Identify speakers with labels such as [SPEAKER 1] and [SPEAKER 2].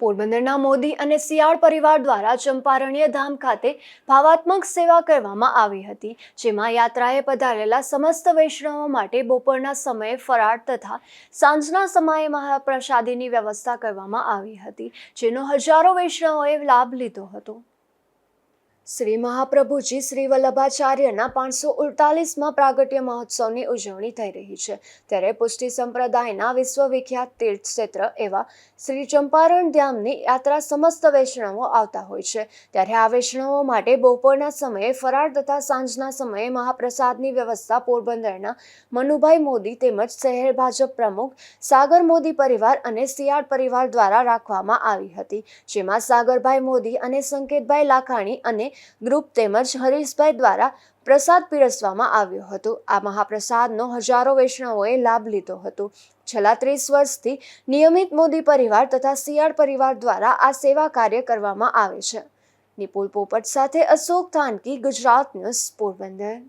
[SPEAKER 1] પોરબંદરના મોદી અને શિયાળ પરિવાર દ્વારા ચંપારણ્ય ધામ ખાતે ભાવાત્મક સેવા કરવામાં આવી હતી, જેમાં યાત્રાએ પધારેલા સમસ્ત વૈષ્ણવો માટે બપોરના સમયે ફરાળ તથા સાંજના સમયે મહાપ્રસાદીની વ્યવસ્થા કરવામાં આવી હતી, જેનો હજારો વૈષ્ણવોએ લાભ લીધો હતો. શ્રી મહાપ્રભુજી શ્રી વલ્લભાચાર્યના પાંચસો ઉડતાલીસમાં પ્રાગટ્ય મહોત્સવની ઉજવણી થઈ રહી છે. ત્યારે પુષ્ટિ સંપ્રદાયના વિશ્વવિખ્યાત તીર્થ ક્ષેત્ર એવા શ્રી ચંપારણ ધામની યાત્રા સમસ્ત વૈષ્ણવો આવતા હોય છે. ત્યારે આ વૈષ્ણવો માટે બપોરના સમયે ફરાળ તથા સાંજના સમયે મહાપ્રસાદની વ્યવસ્થા પોરબંદરના મનુભાઈ મોદી તેમજ શહેર ભાજપ પ્રમુખ સાગર મોદી પરિવાર અને સિયાળ પરિવાર દ્વારા રાખવામાં આવી હતી. જેમાં સાગરભાઈ મોદી અને સંકેતભાઈ લાખાણી અને ગ્રુપ તેમજ હરીશભાઈ દ્વારા પ્રસાદ પીરસવામાં આવ્યો હતો. આ મહાપ્રસાદનો હજારો વૈષ્ણવોએ લાભ લીધો હતો. છેલ્લા ત્રીસ વર્ષથી નિયમિત મોદી પરિવાર તથા શિયાળ પરિવાર દ્વારા આ સેવા કાર્ય કરવામાં આવે છે. નિપુલ પોપટ સાથે અશોક થાનકી, ગુજરાત ન્યૂઝ પોરબંદર.